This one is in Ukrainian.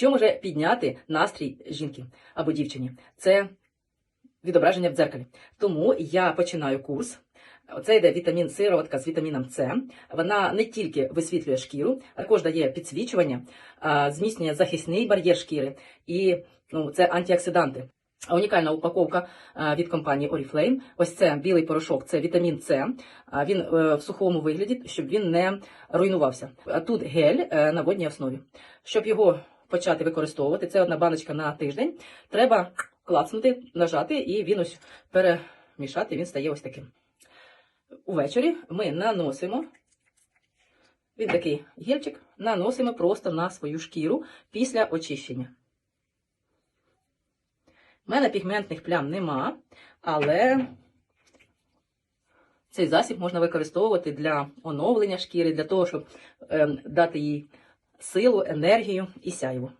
Що може підняти настрій жінки або дівчині? Це відображення в дзеркалі. Тому я починаю курс. Оце йде вітамін сироватка з вітаміном С. Вона не тільки висвітлює шкіру, а також дає підсвічування, зміцнює захисний бар'єр шкіри і ну, це антиоксиданти. Унікальна упаковка від компанії Oriflame. Ось це білий порошок, це вітамін С. Він е, в сухому вигляді, щоб він не руйнувався. А тут гель е, на водній основі. Щоб його почати використовувати, це одна баночка на тиждень. Треба клацнути, нажати, і він ось перемішати, він стає ось таким. Увечері ми наносимо. Він такий гельчик, наносимо просто на свою шкіру після очищення. У мене пігментних плям нема, але цей засіб можна використовувати для оновлення шкіри, для того, щоб ем, дати їй силу, енергію і сяйву.